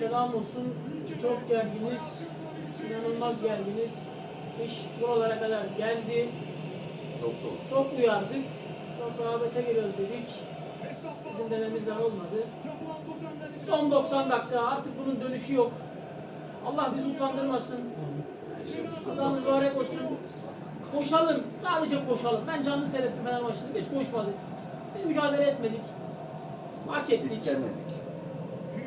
selam olsun. Çok gerginiz. İnanılmaz gerginiz. İş buralara kadar geldi. Çok doğru. Çok uyardık. Çok rağbete giriyoruz dedik. Bizim dememizden olmadı. Son 90 dakika artık bunun dönüşü yok. Allah bizi utandırmasın. Allah mübarek olsun. Koşalım. Sadece koşalım. Ben canlı seyrettim Fener maçını. Biz koşmadık. Biz mücadele etmedik. Hak ettik. İstemedik.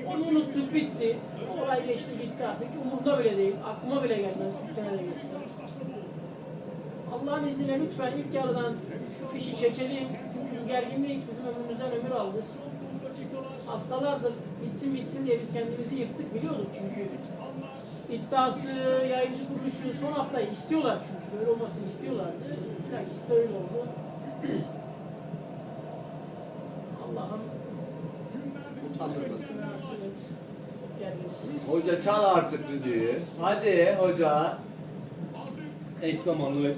Onu unuttuk bitti. Olay geçti gitti artık. Umurumda bile değil. Aklıma bile gelmez. Sene de geçti. Allah'ın izniyle lütfen ilk yarıdan fişi çekelim. Çünkü gerginlik bizim ömrümüzden ömür aldı. Haftalardır bitsin bitsin diye biz kendimizi yırttık biliyorduk çünkü. İddiası, yayıncı kuruluşu son haftayı istiyorlar çünkü. Böyle olmasını istiyorlardı. Bilakis de öyle oldu. Evet. Gerginiz. Hoca çal artık düdüğü. Hadi hoca. Eş zamanlı ve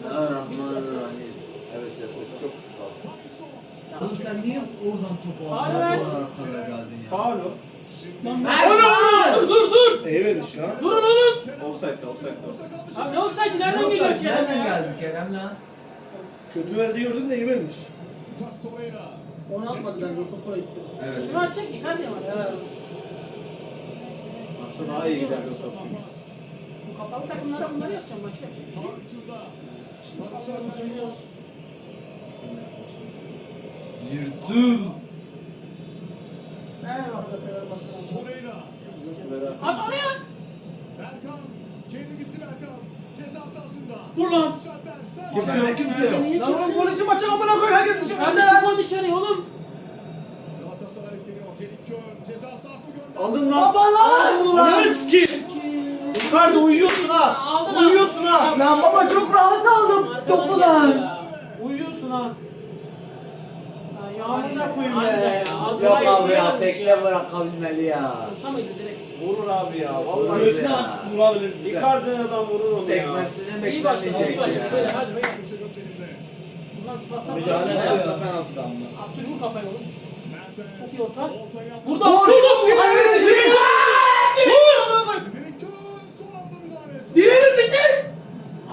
Bismillahirrahmanirrahim. Evet ya ses çok kısık. Ya Oğlum sen niye oradan topu aldın? ya. Faul o. Dur dur dur. İyi vermiş lan. Durun oğlum. Offside offside. Abi ne olsaydı nereden geliyor ki? ya? Nereden geldin Kerem lan? Kötü verdi gördüm de iyi vermiş. Onu atmadı bence o topa gitti. Evet. Kimi atacak? Icardi mi? Evet. Maçta daha iyi gider yoksa. Bu kapalı takımlara bunları yapacağım. Başka yapacak bir şey yok. Yırtıl. Ne var da Fenerbahçe'den? At oraya. Dur lan! Kimse yok. Kimse yok. Lan oğlum gol için maçı amına koyayım herkes için Hadi lan! çıkma dışarıya oğlum. Aldın lan. Baba lan! Ananı ki. Icardi uyuyorsun ha. Uyuyorsun ha. Lan baba çok rahat aldım topu lan! Uyuyorsun ha. Koyayım anca be. ya. Yok abi ya tekte bırakabilmeli ya. Olsa mıydı direkt? Vurur abi ya. Vallahi Göğsüne at, vurabilir. Icardi'den adam vurur onu ya. Sekmesini İyi başladı. iyi beklemeyecek başladı. Böyle ya. hadi be. Bunlar pasa Müdahale var. ederse penaltıdan bunlar. Abdül vur kafayı oğlum. Çok iyi orta. Burada Gol!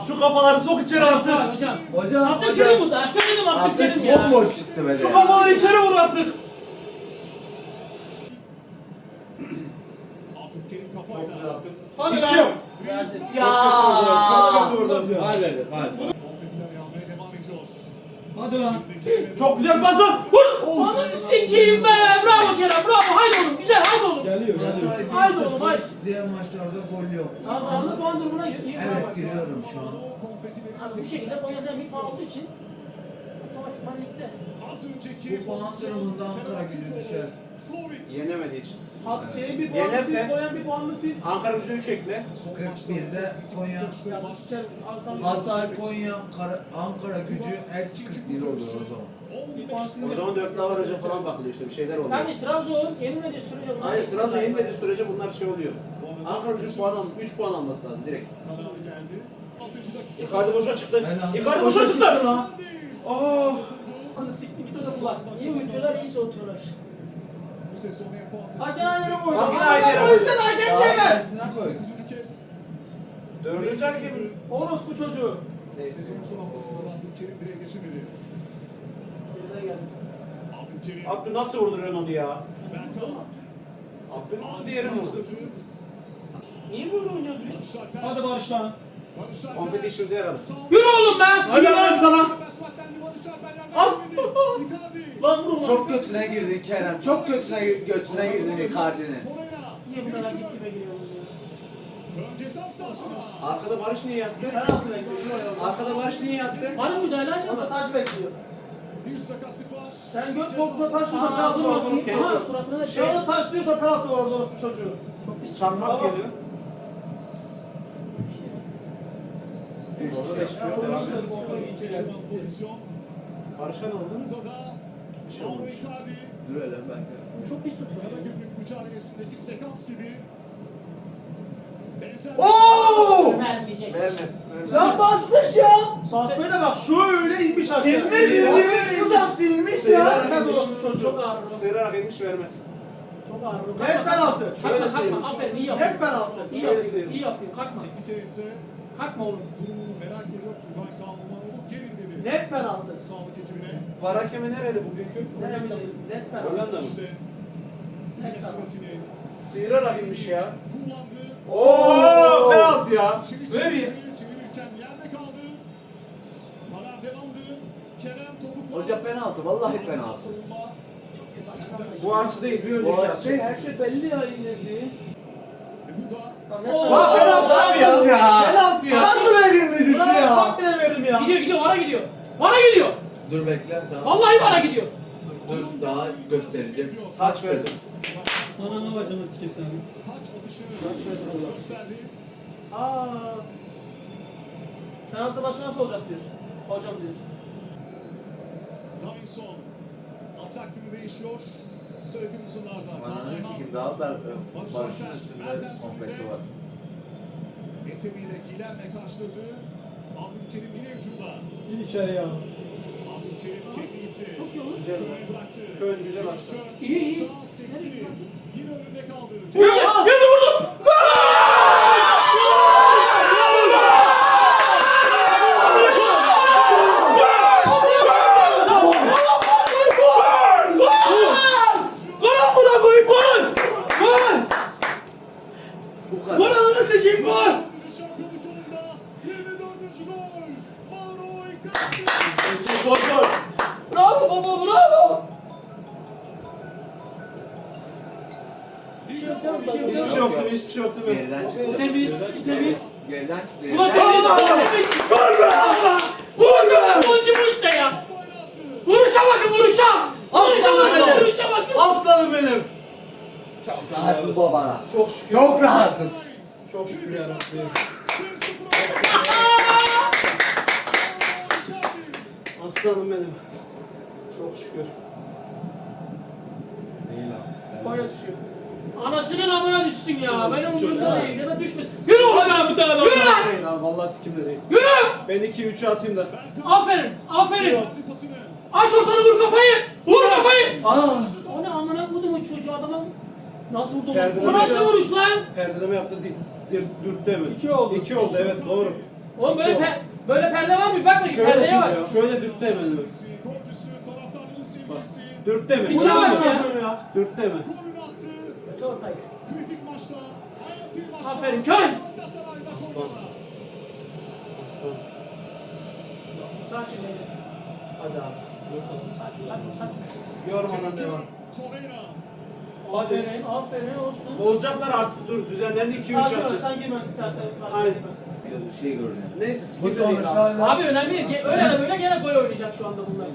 Şu kafaları sok içeri artık. Hocam, Hocam. Hocam Abdülkerim bu da. Söyledim Abdülkerim ya. bomboş çıktı be. Şu kafaları içeri vur artık. Hadi lan! Ya. Çok kötü vurdu. Verdi. Faal. Hadi lan! Çok güzel pas lan. Vur. Ananı sikeyim be. Bravo Kerem. Bravo. Haydi oğlum. Güzel. Haydi oğlum. Geliyor geliyor. Haydi oğlum, 1-0, haydi. Diğer maçlarda gol yok. Tamam canlı puan durumuna gir. Evet giriyorum şu an. Abi bu şekilde Konya'da bir puan olduğu için otomatikman ligde. Bu puan durumunda Ankara gücü düşer. Yenemedi hiç. Hat şeyi bir puanlı Yenerse- sil, koyan bir puanlı sil. Ankara gücüne 3 ekle. 41'de Konya, Ya bu Hatay, Konya, Kara- Ankara gücü hepsi 41 olur o zaman. Bir puan sil. O zaman 4 avarajı falan bakılıyor işte bir şeyler oluyor. Kardeş Trabzon yenilmediği sürece bunlar Hayır Trabzon yenmediği sürece bunlar şey oluyor. Ankara gücü puan al, 3 puan alması lazım direkt. Icardi boşa çıktı. Helal. Icardi boşa çıktı. lan. Oh. Ağzını sikti git kulak. iyi uyutuyorlar, iyi soğutuyorlar. Hakem aynı yere koydu. Hakem Hakem aynı yere koydu. koydu. Sen hakem Daha diyemem. tersine koy. Dördüncü hakemin. Orospu çocuğu. Neyse. Geride geldi. Abdü nasıl vurduruyorsun onu ya? Abdü vurdu diğeri vurdu. Niye böyle oynuyoruz biz? Hadi Barış lan. Competition'da yaradı. Yürü oğlum be! Hadi lan sana. Lan vurun lan. Çok götüne girdin Kerem. Çok götüne götüne girdin Icardi'nin. Niye bu kadar dibe giriyoruz ya? Arkada Barış niye yattı? Penaltı. Arkada Barış niye yattı? Var mı müdahale acaba? Taş bekliyor. Sen göt bokuna taş diyorsan penaltı var. çocuğu. suratına da şey. Şurada taş diyorsa penaltı var orada orospu çocuğu. Çok pis Çarpmak geliyor. Orada da şey yok. Devam et. Barış'a ne oldu? Bir şey olmuş. Dur hele belki. Çok pis tutuyor. Oo! Vermeyecek. Vermez. vermez. Lan basmış ya. Basmaya da bak şöyle inmiş aşağı. Yemin ediyorum buradan silmiş orospu çocuğu. Çok ağır. Sıyırarak inmiş vermez. Çok ağır. Net penaltı. Şöyle sıyırmış. Aferin iyi yaptın. Net penaltı. İyi yaptın. İyi yaptın. Kalkma. Kalkma oğlum. Net penaltı. Var hakemi nerede bugünkü? Ne bileyim. Net penaltı. Hollanda mı? Net penaltı. Sıyırarak inmiş ya. Oo, penaltı ya. Böyle bir. Hoca penaltı. Vallahi penaltı. Bu açı değil bir önceki Bu aç değil. Her şey belli ya indirdiği. Lan net Oo. penaltı. abi ya. Ya. Penaltı ya. Nasıl verilmedi Lan ya? bak bile veririm ya. Gidiyor gidiyor. Vara gidiyor. Vara gidiyor. Dur bekle daha. Vallahi vara gidiyor. Dur daha göstereceğim. Taç verdim. Ananı bacını sikeyim seni. Aa. Penaltı başı nasıl olacak diyor. Hocam diyor. Davinson. Atak günü değişiyor. Kırmızılarda. Bana ne sikim daha ben Barış'ın üstünde konfeti var. Etemiyle Gilerme karşıladı. Abdülkerim yine hücumda. İn içeri ya. Çok iyi olur. Güzel. Köln güzel açtı. İyi iyi. Yine önünde kaldı. Koya düşüyor. Anasının amına düşsün ya. Benim umurumda değil. Ya da düşmesin. Yürü oğlum. Hadi lan bir tane daha. Yürü lan. Değil abi vallahi sikimde değil. Yürü. Ben 2-3'ü atayım da. Aferin. Aferin. Aç ortanı vur kafayı. Vur kafayı. Aa! O ne amına kodumun çocuğu adama. Nasıl vurdu Perde- Bu nasıl vuruş lan? Perdeleme yaptı. Di, dir, mi? İki oldu. İki oldu evet doğru. Oğlum böyle per böyle perde var mı? Bak bakayım Şöyle perdeye bak. dürt, şöyle dürtte mi? Golcüsü, Dürtte mi? Hiç amına ya. Dürtte mi? Ortayı. Kritik maçta. Hayati maçta. Aferin köy. Sakin beyler. Hadi abi. Sakin, sakin, sakin. Yormadan devam. Aferin, aferin olsun. Bozacaklar artık dur düzenlendi 2-3 Sakin ol, atacağız. sen girmezsin tersen. Aynen. Bir şey görünüyor. Neyse Bu değil abi. önemli Öyle de böyle gene gol oynayacak şu anda bunlar.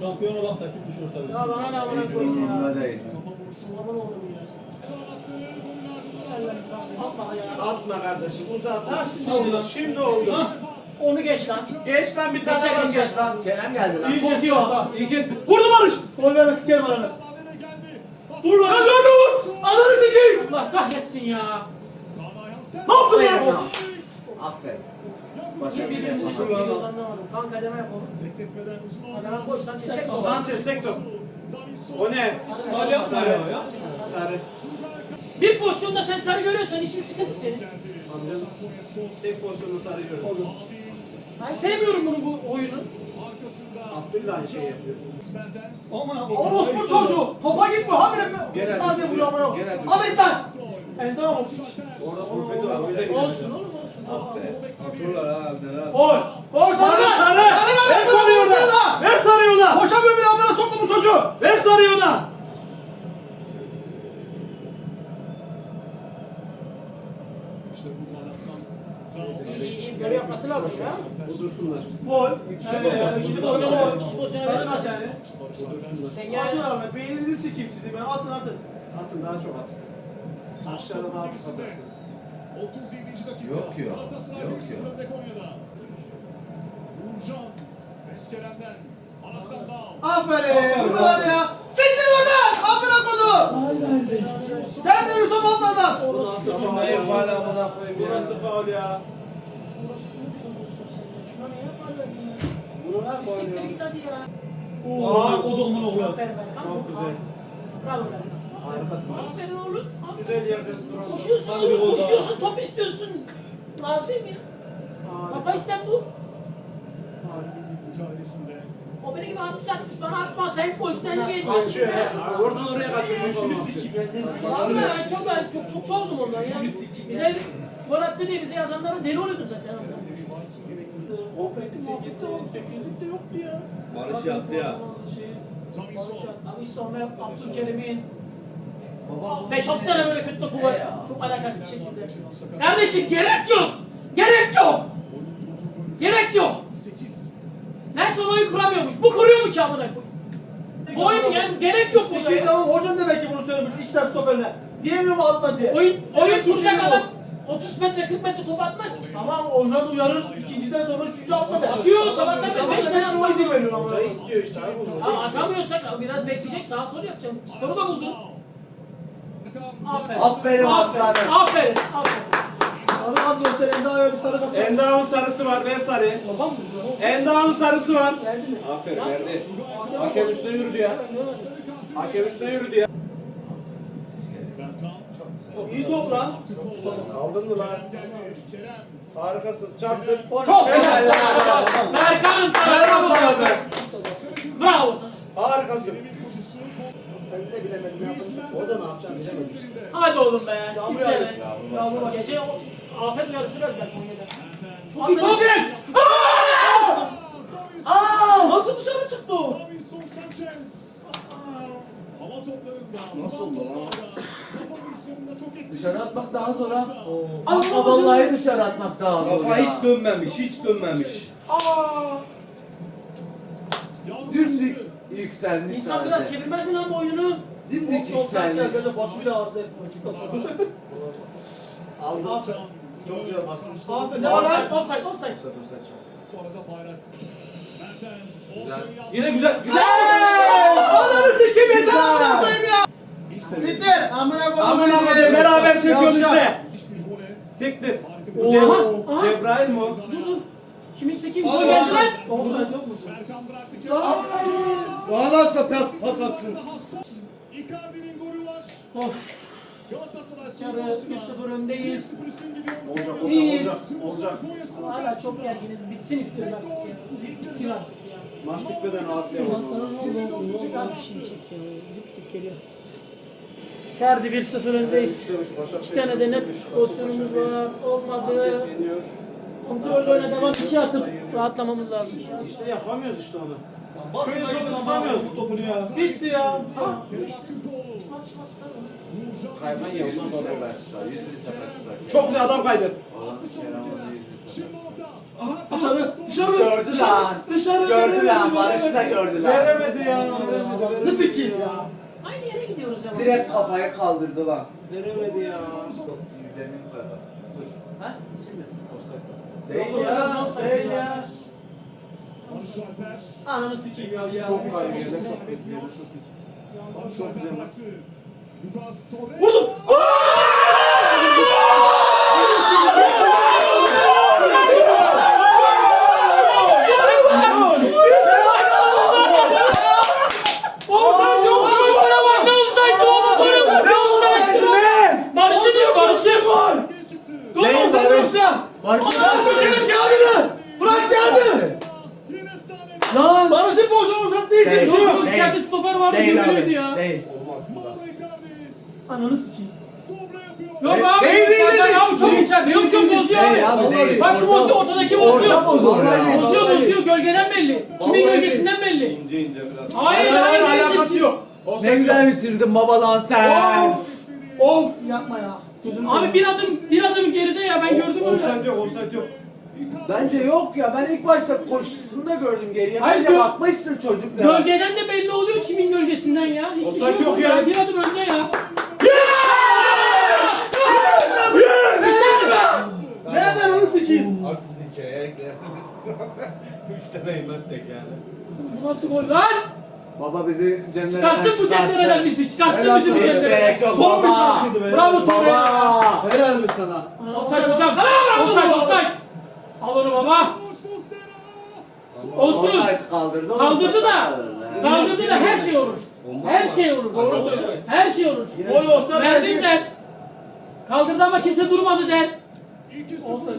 Şampiyon olan takım düşürse Ya bana ne amına koyayım ya. umurumda değil. Aman oğlum ya. Atma ya. Atma kardeşim uzat. Ha, şimdi oldu. Şimdi oldu. Onu geç lan. Geç lan bir tane Geçer, adam geç lan. Kerem geldi lan. Çok iyi orta. İyi kes. Vurdu Barış! Gol verme sikerim ananı. Vur lan hadi hadi vur! Ananı sikeyim! Allah kahretsin ya. Ne yaptın lan. Aferin. Başka bir şey anlamadım. Kan kademe yapalım. Bekletmeden uzun Kademe koy Sanchez tek top. Sanchez tek top. Davinson. O ne? Salih yapma ya. ya. Sarı. Bir pozisyonda sen sarı görüyorsan için sıkıntı senin. Spor. Tek pozisyonu sarı. Adil. Ben sevmiyorum bunu bu oyunu. Arkasında. Abdullah şey yapıyor. Aman. Orospu çocuğu! Topa gitme habire mi? Hadi vuruyor amına. Git lan! Gol. En tamam. Orada konfeti var. O yüzden Olsun oğlum olsun. Aferin. Gol! Gol sarı! Sarı! Ver sarıyı ona! Ver sarıyı ona. Koşamıyor bile amına soktu bu çocuğu! Ver sarıyı ona. İşte bu Hasan. Böyle yapması lazım ya. Budursunlar. Gol! İkinci pozisyonu var. İkinci pozisyonu Sarı verirsen. kart yani. Denge Atın abi. Beyninizi sikeyim sizi ben. Atın atın. Atın daha çok atın. Aşağıda daha çok atarsınız. 37. dakika. Yok ya, Galatasaray yok 1-0 ya. önde Konya'da. Uğurcan. Eskeren'den. Hasan Dağ. Aferin! Bu kadar ya! Siktir oradan! Amına kodu! Gel de Yusuf Atlar'dan! Bu nasıl faul ya? Bu nasıl faul ya? Burası ne çocuğusun sen ya? Şuna niye faul verdin ya? Bu Ya bir faul siktir ya? git hadi ya. Oo, o dokumun oğlu. Aferin Berkan. Çok güzel. Bravo Berkan. Harikasın. Aferin oğlum. Güzel Aferin. yerde duran. Koşuyorsun Hadi bir oğlum, gol daha. koşuyorsun, top istiyorsun. Lazım ya. Papa isten bu. mücadelesinde. O benim gibi artist artist bana atma. Sen boştan. Kaçıyor ya. Oradan oraya kaçıyor. Şunu sikeyim ya. Vallahi çok çok çok çok soğudum ondan ya. Bize gol attı diye bize yazanlara deli oluyordum zaten. Konfeti gitti oğlum. 8'lik de yoktu ya. Barış yaptı ya. Davinson. Abi İslam'a Abdülkerim'in 5-6 şey- tane böyle kötü topu var. Çok alakasız şekilde. Kardeşim gerek yok. Gerek yok. Gerek yok. 8. Nelson oyun kuramıyormuş. Bu kuruyor mu ki amına? Bu oyun yani gerek yok burada ya. tamam hocan demek ki bunu söylemiş iki tane stoperine. Diyemiyor mu atma diye. Oyun, oyun Demek kuracak istediği adam bu. 30 metre 40 metre top atmaz ki. Tamam hocan uyarır. İkinciden sonra üçüncü atma de. Atıyor sabahtan beri Tamam 5 tane demek ki o atıyor. izin veriyor ama. İstiyor işte abi atamıyorsak biraz bekleyecek sağa sola yapacağım. Skoru da buldun. Aferin. Aferin aslanım. Aferin. Aferin. Sarı göster Enda'ya bir sarı kapacak. Endağ'ın sarısı var. Ver sarıyı. Babam mı? Endağ'ın sarısı var. Geldi mi? Aferin verdi. Hakem üstüne yürüdü ya. Hakem üstüne yürüdü ya. İyi top lan. Aldın mı lan? Harikasın. Çarptın. Çok güzel lan. Berkan Bravo sana. be. Bravo sana. Harikasın. De bilemedim ne yapacağım. Orada Orada ne yapacağım bilemedim. Hadi oğlum be. Yağmur yağıyor. Yağmur başladı. Gece o afet yarısı verdiler Konya'da. Top. gitsin. Aa! Nasıl dışarı çıktı o? Davinson Sanchez. Hava toplarında. Nasıl oldu lan? Kafa vuruşlarında çok etkili. Dışarı atmak daha zor ha. Ama vallahi dışarı atmak daha zor Kafa hiç dönmemiş, hiç dönmemiş. Yavru Dümdük. Yükselmiş İnsan biraz çevirmez mi lan bu oyunu? Dimdik Çok sert yükselmiş. geldi böyle başı bile ağrıdı. Dakika sonra. Aldın. Can. Çok güzel basın. Aferin. Ne var lan? Offside, offside, offside. Bu arada bayrak. Mertens. Güzel. Yine güzel. Güzel. Ananı sikeyim yeter amına koyayım ya. Siktir. Amına koyayım. Amına koyayım beraber çekiyorsun Yavşak. işte. Müthiş bir voley. Siktir. Cebra, Aha. Cebrail mi o? Dur dur. Kimi çekeyim? Gol geldi lan. Offside yok mu? Berkan bıraktı. Daha nasıl pas, pas atsın? Icardi'nin golü var. Of. Sonrasında 1-0 öndeyiz. 1-0 üstün gidiyor. Olacak, olacak, İyiyiz. olacak. Olacak. Hala çok gerginiz. Bitsin istiyorum artık ya. Bitsin artık ya. Maç bitmeden rahatlayalım. Ulan sana ne oldu? Ne oldu? Abi şimdi çekiyor. Dip dip geliyor. Ferdi 1-0 öndeyiz. İki tane de net pozisyonumuz var. Olmadı. Yeniyor. Kontrol oyuna devam 2 atıp rahatlamamız lazım. İşte yapamıyoruz işte onu. Basın tutamıyoruz. topunu ya. Bitti ya. Kayman ya ondan sonra. bin sefer tutar. Çok güzel adam kaydı. Orta. Dışarı. Dışarı. Gördü lan. Dışarı. Gördü lan. Barış'ı da gördü lan. Veremedi ya. Veremedi. Nasıl ki ya? Aynı yere gidiyoruz ya. Direkt kafaya kaldırdı lan. Veremedi ya. Zemin kaydı. Dur. Ha? Şimdi. Yok, Değil ya. Değil ya. Barış Alper. Ananı sikeyim ya. ya. Çok kaybı yerde çok Barış Alper. Lucas Torreira. Vurdum. Offside yok. Ne olsaydı oğlum? Gole bak, Ne olsaydı? Barış'ı diyor Barış'ı. Geri çıktı. Gol Değil, offside Barış. yoksa. Barış'ın Lan sikeyim kağıdını. Bırak kağıdı. Yine sahnede. Lan. Barış'ın pozisyonu offside değilsin Değil. şu. Yok içeride stoper vardı Değil gömülürdü abi. ya. Değil. Mauro Icardi. Ananı sikeyim. Dobra yapıyor. Yok abi. Değil, değil, yok, değil. Abi çok içeride. Yok yok bozuyor Değil abi. abi değil. Bak şu Orta- bozuyor ortadaki bozuyor. Orta bozuyor ya. Bozuyor bozuyor gölgeden belli. Kimin Vallahi gölgesinden belli. İnce ince biraz. Hayır Hayır hayır alakası alakası yok. yok. Ne güzel bitirdin baba lan sen. Of yapma ya. Gözünü Abi bir adım bir adım geride ya ben gördüm öyle. Offside yok, offside yok. Bence yok ya. Ben ilk başta koşusunda gördüm geriye. Hayır, Bence gö- bakmıştır çocuk ya. Gölgeden de belli oluyor kimin gölgesinden ya. Hiçbir şey Offside yok yok ya. ya. Bir adım önde ya. Nereden onu sikeyim? Artık hikayeye ekleyebiliriz. Üç tane inmezsek yani. Bu nasıl gol lan? Baba bizi cennetten Çıkarttın bu cendereden bizi. Çıkarttın bizi bu yok Son bir şansıydı be. Bravo. Baba. Helal mi sana? Offside hocam. Offside offside. Al onu baba. Olsun. Kaldırdı. Kaldırdı da. kaldırdı. Da her şey olur. Her şey olur. Doğru söylüyor. Her şey olur. Gol olsa Verdim der. Kaldırdı ama kimse durmadı der.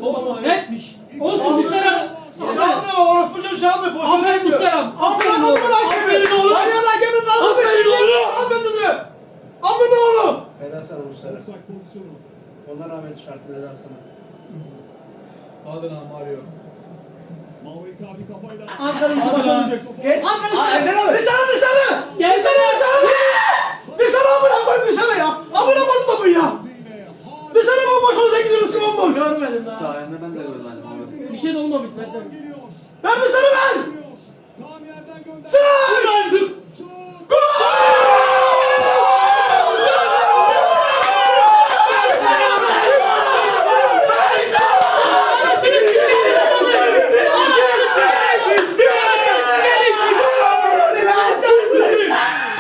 Offside. Netmiş. Olsun Mustafa. Çalmıyor orospu çocuğu çalmıyor. Pozisyon Aferin yapmıyor. Mustafa. Aferin Amına oğlum. Aferin oğlum. Hayır hakemin lazım. Aferin oğlum. Aferin dedi. Amına oğlum. Helal sana Mustafa. Offside pozisyonu. Ona rağmen çıkarttın helal sana. Lan Mario. Ankara gücü başaracak. Geç. Ankara abi. Dışarı dışarı. Gel Dışarı dışarı. Dışarı amına koyayım dışarı ya. Amına koydum topu ya. Yine harika. Dışarı bomboş 18'in üstü bomboş. Görmedim daha. Sayende ben de görmedim. Bir şey de olmamış zaten. Ver dışarı ver. Geliyor. Tam yerden gönder. Sır. Şut.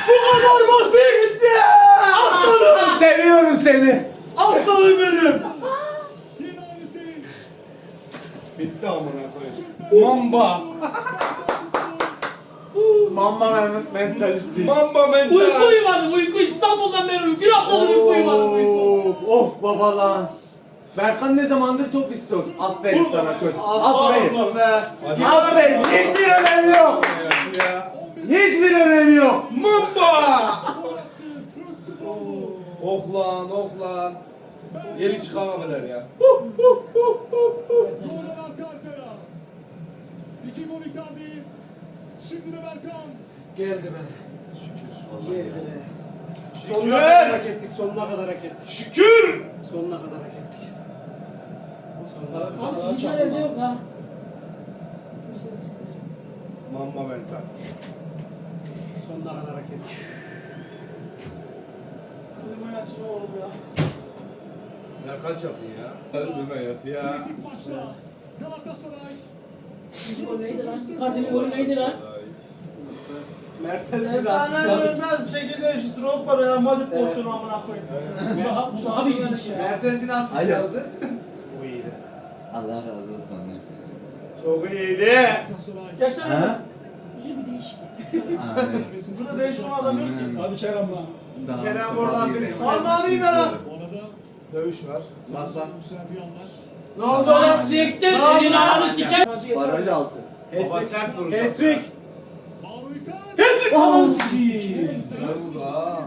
Bu kadar basit. Aslanım. Seviyorum seni. Aslanım benim. Yine aynı amına koyayım. Mamba. Mamba mentality. Mamba mental. Uyku uyumadım. Uyku İstanbul'dan beri uyku. Bir haftadır uyku uyumadım. Uyku. Of, of baba lan. Berkan ne zamandır top istiyor. Aferin sana çocuk. Aferin. Be. Aferin. Hiçbir önemi yok. Hiçbir önemi yok. Mamba. Gol attı. Lütfüoğlu. Oh lan oh lan. Yeni çıkamadılar ya. Goller arka arkaya. İki gol Icardi. Şimdi de Berkan. Geldi be. Şükür. Sonuna kadar hak ettik. Sonuna kadar hak ettik. Şükür. Sonuna kadar hak ettik. Abi sizinkiler evde yok ha. Mamba mental. Sonuna kadar hak ettik. Klimayı açın oğlum ya. Ya kaç yaptın ya? Öldürme yat ya. Kritik maçta. Galatasaray. Gol neydi lan? Icardi'nin golü neydi lan? Mertens'i de Efsane ölmez şekilde eşit Drogba Real Madrid pozisyonu amına koyayım. Bu daha, bu daha bir ilginç ya. Mertens'i de asist Alo. yazdı. Çok iyiydi. Allah razı olsun. Çok iyiydi. Yaşar Ha? Güzel bir değişik. Burada değişik olan adam yok ki. Hadi Kerem lan. Daha Kerem çok oradan iyi bir- değil. Vallahi iyi be lan. Bu arada Dövüş var. Bak bak. Ne oldu Lan lan? siktir. Ne oldu Elin lan? ayağını siker. Baraj altı. Baba sert duracak. Hat-trick. Vurdu ha.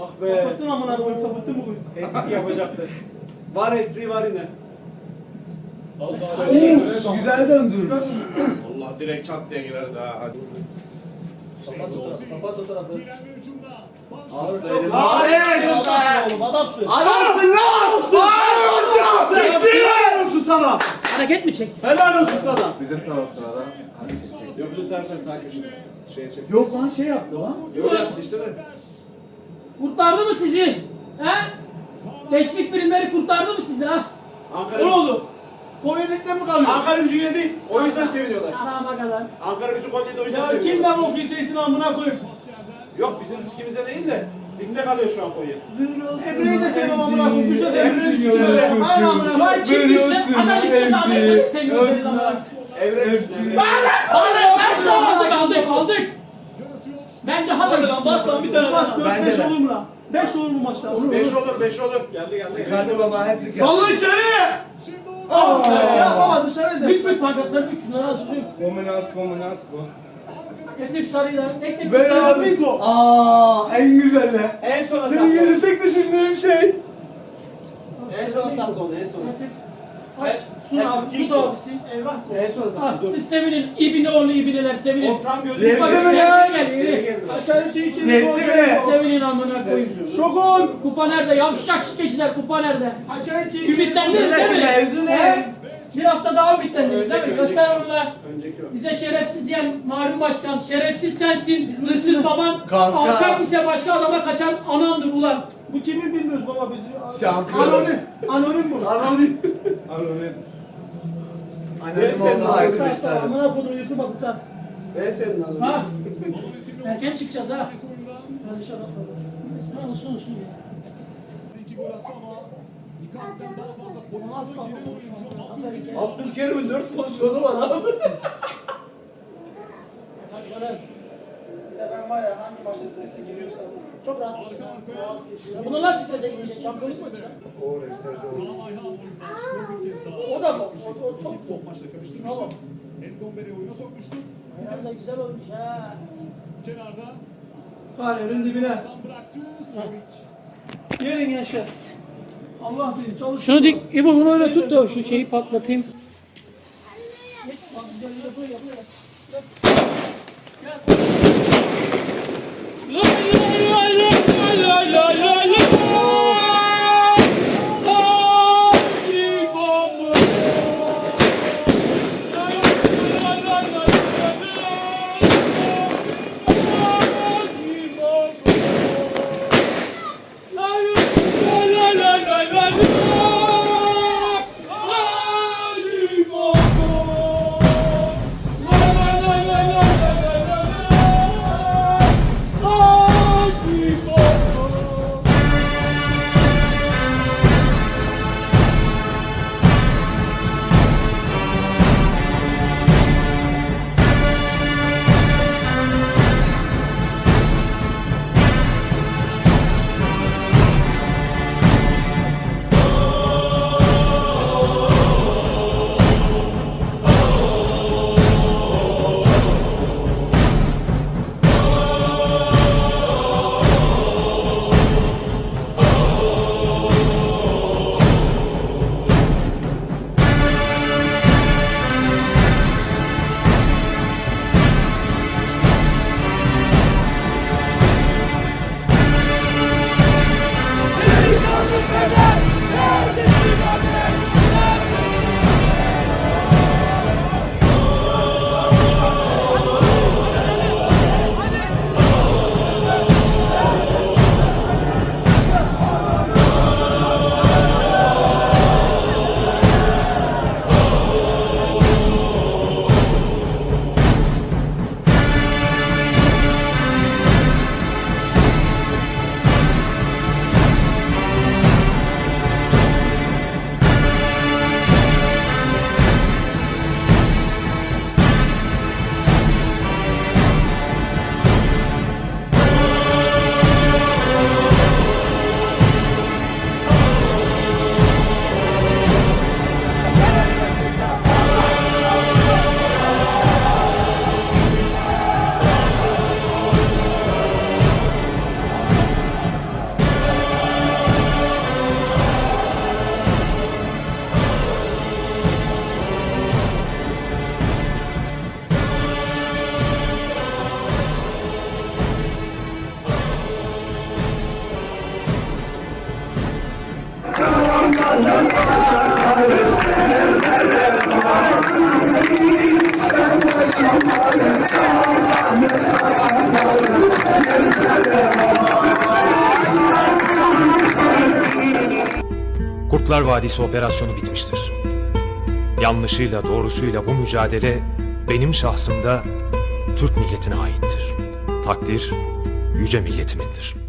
Ah be. Sapıttın amına koyayım sapıttın bugün. Hat-trick yapacaktı. Var hat-trick var yine. Of, güzel döndürdü. Allah direkt çat diye girerdi ha. Hadi. Kapat o tarafı. Adamsın oğlum adamsın. Adamsın lan! Adamsın! Helal olsun sana. Hareket mi çekti? Helal olsun sana. Bizim taraftarlar. Yok bu tarafa sakin. Şeye. Yok lan şey yaptı lan. Yok yaptı işte de. Kurtardı mı sizi? He? Teşvik birimleri kurtardı mı sizi ha? Ankara. Ne oldu? Konya'da mi kalıyor? Ankara gücü yedi. O yüzden seviniyorlar. Anama kadar. Ankara gücü yedi o yüzden Ya seviniyorlar. kimden bok isteyesin amına koyayım? Yok bizim sikimize değil de ligde kalıyor şu an Konya. Emre'yi de sevmem amına koyayım. Kuşat Emre'yi Emre'yi sikiyorum. sikiyorum. Aynen amına Şu an koyayım. kim düşse adam üstüne alırsanız seviyoruz ama. Evren Aldık aldık aldık. Yaratıyor. Bence hadi. lan bir tane bas. Bence 4-5 de. olur mu lan? 5 olur mu maçta? 5 olur 5 olur. Geldi geldi. Hadi baba hep Salla içeri. Ya baba dışarı eder. Büyük büyük pankartları büyük şunları hazırlıyor. Komunas komunas ko. Getir sarıyla. Tek tek Ben sarı. abi. Aa en güzeli. En sona Benim yeni tek düşündüğüm şey. En sona sakla onu en sona. Aç. Sunu abi. Tut abisi. Eyvah. En sona sakla. Ah, siz sevinin. İbine oğlu ibineler sevinin. O tam gözü Zevkli Bak, mi lan? Gel Geri gel. geldi. Aşağı şey için. Netli mi? Sevinin amına koyayım. Şokon. Kupa nerede? Yavşak şikeciler kupa nerede? Aşağı için. Ümitlendiniz değil Buradaki ümitlendiniz değil mi? Önceki, Göster onu da. Önceki o. Bize şerefsiz diyen malum başkan, şerefsiz sensin, hırsız baban, Kanka. alçak ise başka adama kaçan anandır ulan. Bu kimin bilmiyoruz baba biz. Şampiyon. Anonim. Anonim bu. Anonim. Anonim. Annenim oldu arkadaşlar. amına kodum yırtılmasın sen. Ben senin Ha, ağzını. erken çıkacağız ha. Yanlış anlatmadım. Neyse, olsun olsun ya. Abdülkerim'in 4 pozisyonu var abi. Ben var ya hangi maçta strese giriyorsam çok rahat arkaya. Bunu nasıl strese gidecek? Şampiyonluk çıkıyor bir kez daha. O da mı? O, o çok son maçta karıştırmıştık. Endombele oyuna da kez güzel olmuş ha. kenarda Kalenin dibine. Yerin yaşa. Allah bilir çalış. Şunu dik, İbo bunu öyle tut da şu şeyi patlatayım. Lay Vadisi operasyonu bitmiştir. Yanlışıyla doğrusuyla bu mücadele benim şahsımda Türk milletine aittir. Takdir yüce milletimindir.